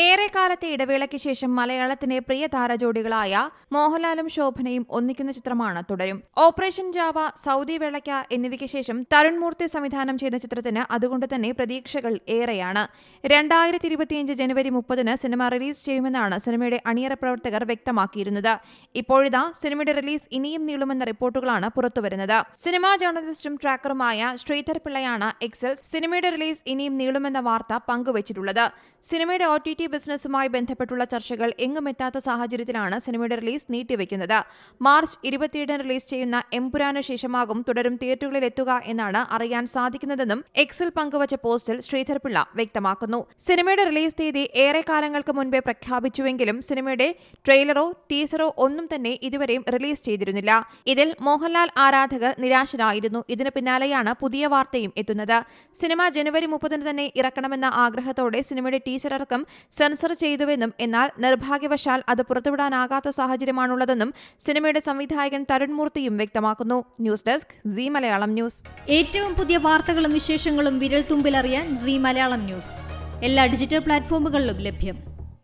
ഏറെക്കാലത്തെ ഇടവേളയ്ക്ക് ശേഷം മലയാളത്തിന്റെ പ്രിയ താരജോഡികളായ മോഹൻലാലും ശോഭനയും ഒന്നിക്കുന്ന ചിത്രമാണ് തുടരും. ഓപ്പറേഷൻ ജാവ സൗദി വേളയ്ക്ക എന്നിവയ്ക്ക് ശേഷം തരുൺമൂർത്തി സംവിധാനം ചെയ്ത ചിത്രത്തിന് അതുകൊണ്ട് തന്നെ പ്രതീക്ഷകൾ ഏറെയാണ്. രണ്ടായിരത്തി ഇരുപത്തിയഞ്ച് ജനുവരി മുപ്പതിന് സിനിമ റിലീസ് ചെയ്യുമെന്നാണ് സിനിമയുടെ അണിയറ പ്രവർത്തകർ വ്യക്തമാക്കിയിരുന്നത്. ഇപ്പോഴിതാ സിനിമയുടെ റിലീസ് ഇനിയും നീളുമെന്ന റിപ്പോർട്ടുകളാണ് പുറത്തുവരുന്നത്. സിനിമാ ജേർണലിസ്റ്റും ട്രാക്കറുമായ ശ്രീധർ പിള്ളയാണ് എക്സൽസ് സിനിമയുടെ റിലീസ് ഇനിയും നീളുമെന്ന വാർത്ത പങ്കുവച്ചിട്ടുള്ളത്. സിനിമയുടെ ഒ ടി ബിസിനസ്സുമായി ബന്ധപ്പെട്ടുള്ള ചർച്ചകൾ എങ്ങുമെത്താത്ത സാഹചര്യത്തിലാണ് സിനിമയുടെ റിലീസ് നീട്ടിവെക്കുന്നത്. മാർച്ച് ഇരുപത്തിയേഴിന് റിലീസ് ചെയ്യുന്ന എംപുരാന ശേഷമാകും തുടരും തിയേറ്ററുകളിൽ എത്തുക എന്നാണ് അറിയാൻ സാധിക്കുന്നതെന്നും എക്സിൽ പങ്കുവച്ച പോസ്റ്റിൽ ശ്രീധർപിള്ള വ്യക്തമാക്കുന്നു. സിനിമയുടെ റിലീസ് തീയതി ഏറെ കാലങ്ങൾക്ക് മുൻപേ പ്രഖ്യാപിച്ചുവെങ്കിലും സിനിമയുടെ ട്രെയിലറോ ടീസറോ ഒന്നും തന്നെ ഇതുവരെയും റിലീസ് ചെയ്തിരുന്നില്ല. ഇതിൽ മോഹൻലാൽ ആരാധകർ നിരാശരായിരുന്നു. ഇതിന് പിന്നാലെയാണ് പുതിയ വാർത്തയും എത്തുന്നത്. സിനിമ ജനുവരി മുപ്പതിന് തന്നെ ഇറക്കണമെന്ന ആഗ്രഹത്തോടെ സിനിമയുടെ ടീസർ അടക്കം സെൻസർ ചെയ്തുവെന്നും എന്നാൽ നിർഭാഗ്യവശാൽ അത് പുറത്തുവിടാനാകാത്ത സാഹചര്യമാണുള്ളതെന്നും സിനിമയുടെ സംവിധായകൻ തരുൺ മൂർത്തിയും വ്യക്തമാക്കുന്നു. News desk Zee Malayalam news. ഏറ്റവും പുതിയ വാർത്തകളും വിശേഷങ്ങളും വിരൽ തുമ്പിലറിയാൻ സി മലയാളം ന്യൂസ്. എല്ലാ ഡിജിറ്റൽ പ്ലാറ്റ്ഫോമുകളിലും ലഭ്യം.